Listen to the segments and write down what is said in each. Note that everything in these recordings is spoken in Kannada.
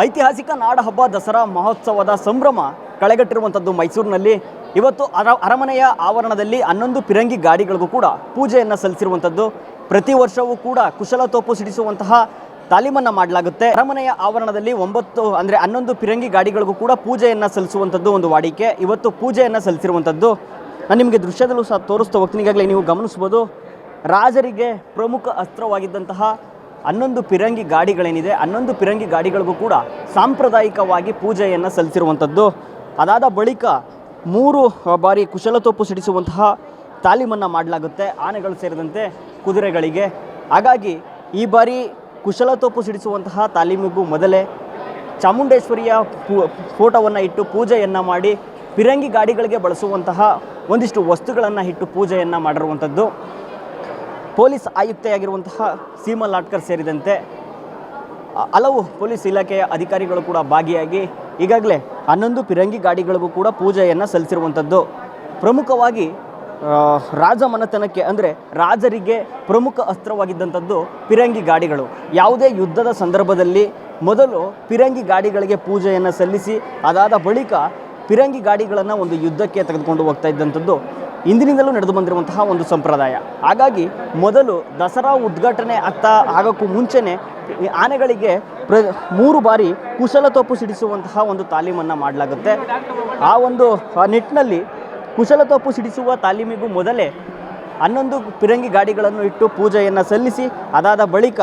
ಐತಿಹಾಸಿಕ ನಾಡಹಬ್ಬ ದಸರಾ ಮಹೋತ್ಸವದ ಸಂಭ್ರಮ ಕಳೆಗಟ್ಟಿರುವಂಥದ್ದು ಮೈಸೂರಿನಲ್ಲಿ. ಇವತ್ತು ಅರ, ಅರಮನೆಯ ಆವರಣದಲ್ಲಿ ಹನ್ನೊಂದು ಪಿರಂಗಿ ಗಾಡಿಗಳಿಗೂ ಕೂಡ ಪೂಜೆಯನ್ನು ಸಲ್ಲಿಸಿರುವಂಥದ್ದು. ಪ್ರತಿ ವರ್ಷವೂ ಕೂಡ ಕುಶಲತೋಪು ಸಿಡಿಸುವಂತಹ ತಾಲೀಮನ್ನು ಮಾಡಲಾಗುತ್ತೆ. ಅರಮನೆಯ ಆವರಣದಲ್ಲಿ ಒಂಬತ್ತು, ಅಂದರೆ ಹನ್ನೊಂದು ಪಿರಂಗಿ ಗಾಡಿಗಳಿಗೂ ಕೂಡ ಪೂಜೆಯನ್ನು ಸಲ್ಲಿಸುವಂಥದ್ದು ಒಂದು ವಾಡಿಕೆ. ಇವತ್ತು ಪೂಜೆಯನ್ನು ಸಲ್ಲಿಸಿರುವಂಥದ್ದು. ನಾನು ನಿಮಗೆ ದೃಶ್ಯದಲ್ಲೂ ಸಹ ತೋರಿಸ್ತಾ ಹೋಗ್ತೀನಿ. ಈಗಾಗಲೇ ನೀವು ಗಮನಿಸ್ಬೋದು. ರಾಜರಿಗೆ ಪ್ರಮುಖ ಅಸ್ತ್ರವಾಗಿದ್ದಂತಹ ಹನ್ನೊಂದು ಪಿರಂಗಿ ಗಾಡಿಗಳೇನಿದೆ, ಹನ್ನೊಂದು ಪಿರಂಗಿ ಗಾಡಿಗಳಿಗೂ ಕೂಡ ಸಾಂಪ್ರದಾಯಿಕವಾಗಿ ಪೂಜೆಯನ್ನು ಸಲ್ಲಿಸಿರುವಂಥದ್ದು. ಅದಾದ ಬಳಿಕ ಮೂರು ಬಾರಿ ಕುಶಲತೋಪು ಸಿಡಿಸುವಂತಹ ತಾಲೀಮನ್ನು ಮಾಡಲಾಗುತ್ತೆ, ಆನೆಗಳು ಸೇರಿದಂತೆ ಕುದುರೆಗಳಿಗೆ. ಹಾಗಾಗಿ ಈ ಬಾರಿ ಕುಶಲತೋಪು ಸಿಡಿಸುವಂತಹ ತಾಲೀಮಿಗೂ ಮೊದಲೇ ಚಾಮುಂಡೇಶ್ವರಿಯ ಫೋಟೋವನ್ನು ಇಟ್ಟು ಪೂಜೆಯನ್ನು ಮಾಡಿ, ಪಿರಂಗಿ ಗಾಡಿಗಳಿಗೆ ಬಳಸುವಂತಹ ಒಂದಿಷ್ಟು ವಸ್ತುಗಳನ್ನು ಇಟ್ಟು ಪೂಜೆಯನ್ನು ಮಾಡಿರುವಂಥದ್ದು. ಪೊಲೀಸ್ ಆಯುಕ್ತೆಯಾಗಿರುವಂತಹ ಸೀಮಾ ಲಾಟ್ಕರ್ ಸೇರಿದಂತೆ ಹಲವು ಪೊಲೀಸ್ ಇಲಾಖೆಯ ಅಧಿಕಾರಿಗಳು ಕೂಡ ಭಾಗಿಯಾಗಿ ಈಗಾಗಲೇ ಹನ್ನೊಂದು ಪಿರಂಗಿ ಗಾಡಿಗಳಿಗೂ ಕೂಡ ಪೂಜೆಯನ್ನು ಸಲ್ಲಿಸಿರುವಂಥದ್ದು. ಪ್ರಮುಖವಾಗಿ ರಾಜಮನೆತನಕ್ಕೆ ಅಂದರೆ ರಾಜರಿಗೆ ಪ್ರಮುಖ ಅಸ್ತ್ರವಾಗಿದ್ದಂಥದ್ದು ಪಿರಂಗಿ ಗಾಡಿಗಳು. ಯಾವುದೇ ಯುದ್ಧದ ಸಂದರ್ಭದಲ್ಲಿ ಮೊದಲು ಪಿರಂಗಿ ಗಾಡಿಗಳಿಗೆ ಪೂಜೆಯನ್ನು ಸಲ್ಲಿಸಿ, ಅದಾದ ಬಳಿಕ ಪಿರಂಗಿ ಗಾಡಿಗಳನ್ನು ಒಂದು ಯುದ್ಧಕ್ಕೆ ತೆಗೆದುಕೊಂಡು ಹೋಗ್ತಾ ಇದ್ದಂಥದ್ದು ಇಂದಿನಿಂದಲೂ ನಡೆದು ಬಂದಿರುವಂತಹ ಒಂದು ಸಂಪ್ರದಾಯ. ಹಾಗಾಗಿ ಮೊದಲು ದಸರಾ ಉದ್ಘಾಟನೆ ಆಗ್ತಾ ಆಗೋಕ್ಕೂ ಮುಂಚೆನೇ ಆನೆಗಳಿಗೆ ಪ್ರ ಮೂರು ಬಾರಿ ಕುಶಲತೋಪು ಸಿಡಿಸುವಂತಹ ಒಂದು ತಾಲೀಮನ್ನು ಮಾಡಲಾಗುತ್ತೆ. ಆ ಒಂದು ನಿಟ್ಟಿನಲ್ಲಿ ಕುಶಲತೋಪು ಸಿಡಿಸುವ ತಾಲೀಮಿಗೂ ಮೊದಲೇ ಹನ್ನೊಂದು ಪಿರಂಗಿ ಗಾಡಿಗಳನ್ನು ಇಟ್ಟು ಪೂಜೆಯನ್ನು ಸಲ್ಲಿಸಿ, ಅದಾದ ಬಳಿಕ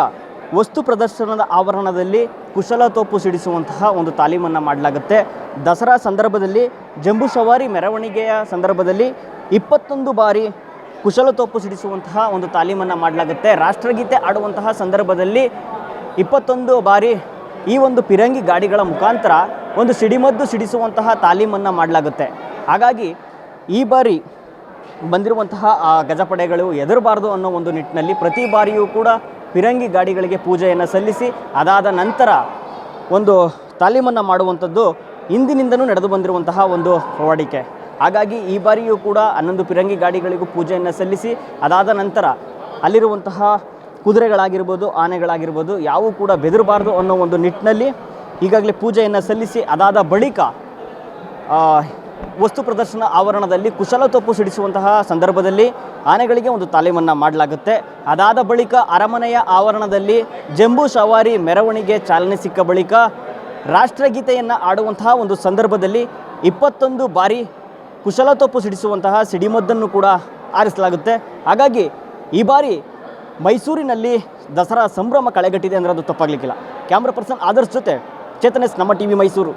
ವಸ್ತು ಪ್ರದರ್ಶನದ ಆವರಣದಲ್ಲಿ ಕುಶಲತೋಪು ಸಿಡಿಸುವಂತಹ ಒಂದು ತಾಲೀಮನ್ನು ಮಾಡಲಾಗುತ್ತೆ. ದಸರಾ ಸಂದರ್ಭದಲ್ಲಿ ಜಂಬೂ ಸವಾರಿ ಮೆರವಣಿಗೆಯ ಸಂದರ್ಭದಲ್ಲಿ ಇಪ್ಪತ್ತೊಂದು ಬಾರಿ ಕುಶಲತೋಪು ಸಿಡಿಸುವಂತಹ ಒಂದು ತಾಲೀಮನ್ನು ಮಾಡಲಾಗುತ್ತೆ. ರಾಷ್ಟ್ರಗೀತೆ ಆಡುವಂತಹ ಸಂದರ್ಭದಲ್ಲಿ ಇಪ್ಪತ್ತೊಂದು ಬಾರಿ ಈ ಒಂದು ಪಿರಂಗಿ ಗಾಡಿಗಳ ಮುಖಾಂತರ ಒಂದು ಸಿಡಿಮದ್ದು ಸಿಡಿಸುವಂತಹ ತಾಲೀಮನ್ನು ಮಾಡಲಾಗುತ್ತೆ. ಹಾಗಾಗಿ ಈ ಬಾರಿ ಬಂದಿರುವಂತಹ ಆ ಗಜಪಡೆಗಳು ಎದುರಬಾರದು ಅನ್ನೋ ಒಂದು ನಿಟ್ಟಿನಲ್ಲಿ ಪ್ರತಿ ಬಾರಿಯೂ ಕೂಡ ಪಿರಂಗಿ ಗಾಡಿಗಳಿಗೆ ಪೂಜೆಯನ್ನು ಸಲ್ಲಿಸಿ, ಅದಾದ ನಂತರ ಒಂದು ತಾಲೀಮನ್ನು ಮಾಡುವಂಥದ್ದು ಇಂದಿನಿಂದನೂ ನಡೆದು ಬಂದಿರುವಂತಹ ಒಂದು ವಾಡಿಕೆ ಹಾಗಾಗಿ ಈ ಬಾರಿಯೂ ಕೂಡ ಹನ್ನೊಂದು ಪಿರಂಗಿ ಗಾಡಿಗಳಿಗೂ ಪೂಜೆಯನ್ನು ಸಲ್ಲಿಸಿ, ಅದಾದ ನಂತರ ಅಲ್ಲಿರುವಂತಹ ಕುದುರೆಗಳಾಗಿರ್ಬೋದು, ಆನೆಗಳಾಗಿರ್ಬೋದು ಯಾವೂ ಕೂಡ ಬೆದರಬಾರ್ದು ಅನ್ನೋ ಒಂದು ನಿಟ್ಟಿನಲ್ಲಿ ಈಗಾಗಲೇ ಪೂಜೆಯನ್ನು ಸಲ್ಲಿಸಿ, ಅದಾದ ಬಳಿಕ ವಸ್ತು ಪ್ರದರ್ಶನ ಆವರಣದಲ್ಲಿ ಕುಶಲತೊಪ್ಪು ಸಿಡಿಸುವಂತಹ ಸಂದರ್ಭದಲ್ಲಿ ಆನೆಗಳಿಗೆ ಒಂದು ತಾಲೀಮನ್ನು ಮಾಡಲಾಗುತ್ತೆ. ಅದಾದ ಬಳಿಕ ಅರಮನೆಯ ಆವರಣದಲ್ಲಿ ಜಂಬೂ ಸವಾರಿ ಮೆರವಣಿಗೆ ಚಾಲನೆ ಸಿಕ್ಕ ಬಳಿಕ ರಾಷ್ಟ್ರಗೀತೆಯನ್ನು ಆಡುವಂತಹ ಒಂದು ಸಂದರ್ಭದಲ್ಲಿ ಇಪ್ಪತ್ತೊಂದು ಬಾರಿ ಕುಶಲತೊಪ್ಪು ಸಿಡಿಸುವಂತಹ ಸಿಡಿಮದ್ದನ್ನು ಕೂಡ ಆರಿಸಲಾಗುತ್ತೆ. ಹಾಗಾಗಿ ಈ ಬಾರಿ ಮೈಸೂರಿನಲ್ಲಿ ದಸರಾ ಸಂಭ್ರಮ ಕಳೆಗಟ್ಟಿದೆ ಅಂದರೆ ಅದು ತಪ್ಪಾಗಲಿಕ್ಕಿಲ್ಲ. ಕ್ಯಾಮ್ರಾ ಪರ್ಸನ್ ಆದರ್ಶ್ ಜೊತೆ ಚೇತನೆಸ್ ನಮ್ಮ ಟಿ ಮೈಸೂರು.